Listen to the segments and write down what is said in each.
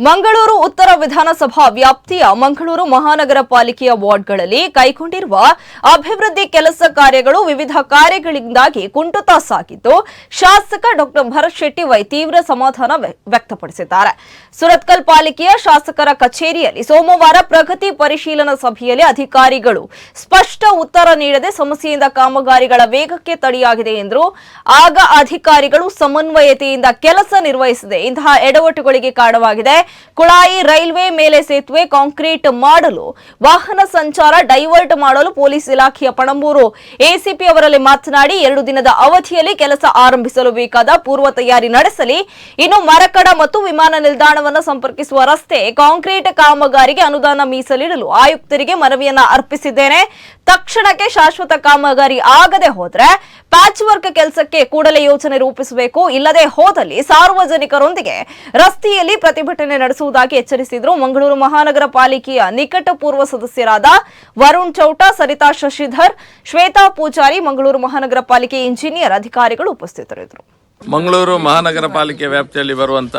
ಮಂಗಳೂರು ಉತ್ತರ ವಿಧಾನಸಭಾ ವ್ಯಾಪ್ತಿಯ ಮಂಗಳೂರು ಮಹಾನಗರ ಪಾಲಿಕೆಯ ವಾರ್ಡ್ಗಳಲ್ಲಿ ಕೈಗೊಂಡಿರುವ ಅಭಿವೃದ್ಧಿ ಕೆಲಸ ಕಾರ್ಯಗಳು ವಿವಿಧ ಕಾರ್ಯಗಳಿಂದಾಗಿ ಕುಂಟುತ್ತಾ ಸಾಗಿದ್ದು, ಶಾಸಕ ಡಾ ಭರತ್ ಶೆಟ್ಟಿ ವೈ ತೀವ್ರ ಸಮಾಧಾನ ವ್ಯ- ವ್ಯಕ್ತಪಡಿಸಿದ್ದಾರೆ. ಸುರತ್ಕಲ್ ಪಾಲಿಕೆಯ ಶಾಸಕರ ಕಚೇರಿಯಲ್ಲಿ ಸೋಮವಾರ ಪ್ರಗತಿ ಪರಿಶೀಲನಾ ಸಭೆಯಲ್ಲಿ ಅಧಿಕಾರಿಗಳು ಸ್ಪಷ್ಟ ಉತ್ತರ ನೀಡದೆ ಸಮಸ್ಯೆಯಿಂದ ಕಾಮಗಾರಿಗಳ ವೇಗಕ್ಕೆ ತಡೆಯಾಗಿದೆ ಎಂದರು. ಆಗ ಅಧಿಕಾರಿಗಳು ಸಮನ್ವಯತೆಯಿಂದ ಕೆಲಸ ನಿರ್ವಹಿಸದೆ ಇಂತಹ ಎಡವಟ್ಟುಗಳಿಗೆ ಕಾರಣವಾಗಿದೆ. ಕುಳಾಯಿ ರೈಲ್ವೆ ಮೇಲೆ ಸೇತುವೆ ಕಾಂಕ್ರೀಟ್ ಮಾಡಲು, ವಾಹನ ಸಂಚಾರ ಡೈವರ್ಟ್ ಮಾಡಲು ಪೊಲೀಸ್ ಇಲಾಖೆಯ ಪಣಂಬೂರು. ಎಸಿಪಿ ಅವರಲ್ಲಿ ಮಾತನಾಡಿ, ಎರಡು ದಿನದ ಅವಧಿಯಲ್ಲಿ ಕೆಲಸ ಆರಂಭಿಸಲು ಬೇಕಾದ ಪೂರ್ವ ತಯಾರಿ ನಡೆಸಲಿ, ಇನ್ನು ಮರಕಡ ಮತ್ತು ವಿಮಾನ ನಿಲ್ದಾಣವನ್ನು ಸಂಪರ್ಕಿಸುವ ರಸ್ತೆ, ಕಾಂಕ್ರೀಟ್ ಕಾಮಗಾರಿಗೆ ಅನುದಾನ ಮೀಸಲಿಡಲು ಆಯುಕ್ತರಿಗೆ ಮನವಿಯನ್ನ ಅರ್ಪಿಸಿದ್ದೇನೆ. ತಕ್ಷಣಕ್ಕೆ ಶಾಶ್ವತ ಕಾಮಗಾರಿ ಆಗದೆ ಹೋದ್ರೆ ಪ್ಯಾಚ್ ವರ್ಕ್ ಕೆಲಸಕ್ಕೆ ಕೂಡಲೇ ಯೋಜನೆ ರೂಪಿಸಬೇಕು. ಇಲ್ಲದೆ ಹೋದಲ್ಲಿ ಸಾರ್ವಜನಿಕರೊಂದಿಗೆ ರಸ್ತೆಯಲ್ಲಿ ಪ್ರತಿಭಟನೆ ನಡೆಸುವುದಾಗಿ ಎಚ್ಚರಿಸಿದ್ರು. ಮಂಗಳೂರು ಮಹಾನಗರ ಪಾಲಿಕೆಯ ನಿಕಟ ಪೂರ್ವ ಸದಸ್ಯರಾದ ವರುಣ್ ಚೌಟ, ಸರಿತಾ ಶಶಿಧರ್, ಶ್ವೇತಾ ಪೂಜಾರಿ, ಮಂಗಳೂರು ಮಹಾನಗರ ಪಾಲಿಕೆ ಇಂಜಿನಿಯರ್ ಅಧಿಕಾರಿಗಳು ಉಪಸ್ಥಿತರಿದ್ದರು. ಮಂಗಳೂರು ಮಹಾನಗರ ಪಾಲಿಕೆ ವ್ಯಾಪ್ತಿಯಲ್ಲಿ ಬರುವಂಥ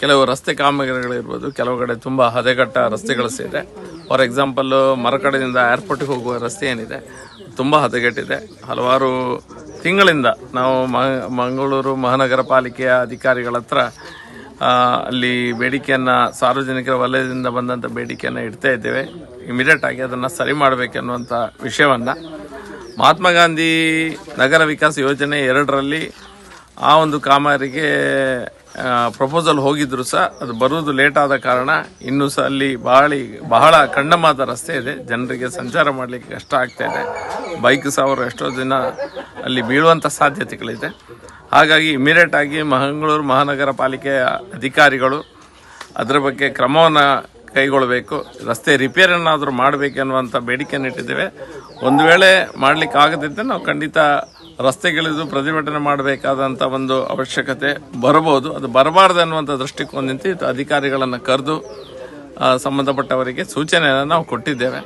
ಕೆಲವು ರಸ್ತೆ ಕಾಮಗಾರಿಗಳಿರ್ಬೋದು. ಕೆಲವು ಕಡೆ ತುಂಬ ಹದೆಗಟ್ಟ ರಸ್ತೆಗಳು ಸೇರಿದೆ ಫಾರ್ ಎಕ್ಸಾಂಪಲ್ಲು ಮರಕಡೆಯಿಂದ ಏರ್ಪೋರ್ಟಿಗೆ ಹೋಗುವ ರಸ್ತೆ ಏನಿದೆ, ತುಂಬ ಹದಗೆಟ್ಟಿದೆ. ಹಲವಾರು ತಿಂಗಳಿಂದ ನಾವು ಮಂಗಳೂರು ಮಹಾನಗರ ಪಾಲಿಕೆಯ ಅಧಿಕಾರಿಗಳ ಹತ್ರ ಅಲ್ಲಿ ಬೇಡಿಕೆಯನ್ನು ಸಾರ್ವಜನಿಕರ ವಲಯದಿಂದ ಬಂದಂಥ ಬೇಡಿಕೆಯನ್ನು ಇಡ್ತಾ ಇದ್ದೇವೆ. ಇಮಿಡಿಯೇಟ್ ಆಗಿ ಅದನ್ನು ಸರಿ ಮಾಡಬೇಕೆನ್ನುವಂಥ ವಿಷಯವನ್ನು. ಮಹಾತ್ಮ ಗಾಂಧಿ ನಗರ ವಿಕಾಸ ಯೋಜನೆ ಎರಡರಲ್ಲಿ ಆ ಒಂದು ಕಾಮಗಾರಿಗೆ ಪ್ರಪೋಸಲ್ ಹೋಗಿದ್ರು ಸಹ ಅದು ಬರುವುದು ಲೇಟ್ ಆದ ಕಾರಣ ಇನ್ನೂ ಸಹ ಅಲ್ಲಿ ಬಹಳ ಬಹಳ ಕಣ್ಣಮಾದ ರಸ್ತೆ ಇದೆ. ಜನರಿಗೆ ಸಂಚಾರ ಮಾಡಲಿಕ್ಕೆ ಕಷ್ಟ ಆಗ್ತಾ ಇದೆ. ಬೈಕ್ ಸಹ ಅವರು ಎಷ್ಟೋ ದಿನ ಅಲ್ಲಿ ಬೀಳುವಂಥ ಸಾಧ್ಯತೆಗಳಿದೆ. ಹಾಗಾಗಿ ಇಮಿಡಿಯೇಟ್ ಆಗಿ ಮಂಗಳೂರು ಮಹಾನಗರ ಪಾಲಿಕೆಯ ಅಧಿಕಾರಿಗಳು ಅದರ ಬಗ್ಗೆ ಕ್ರಮವನ್ನು ಕೈಗೊಳ್ಳಬೇಕು ರಸ್ತೆ ರಿಪೇರನ್ನಾದರೂ ಮಾಡಬೇಕೆನ್ನುವಂಥ ಬೇಡಿಕೆಯನ್ನು ಇಟ್ಟಿದ್ದೇವೆ. ಒಂದು ವೇಳೆ ಮಾಡಲಿಕ್ಕೆ ಆಗದಿದ್ದರೆ ನಾವು ಖಂಡಿತ ರಸ್ತೆಗಳಿದು ಪ್ರತಿಭಟನೆ ಮಾಡಬೇಕಾದಂಥ ಒಂದು ಅವಶ್ಯಕತೆ ಬರಬಹುದು. ಅದು ಬರಬಾರ್ದು ಅನ್ನುವಂಥ ದೃಷ್ಟಿಕೋನದಿಂದ ಅಧಿಕಾರಿಗಳನ್ನು ಕರೆದು ಸಂಬಂಧಪಟ್ಟವರಿಗೆ ಸೂಚನೆಯನ್ನು ನಾವು ಕೊಟ್ಟಿದ್ದೇವೆ.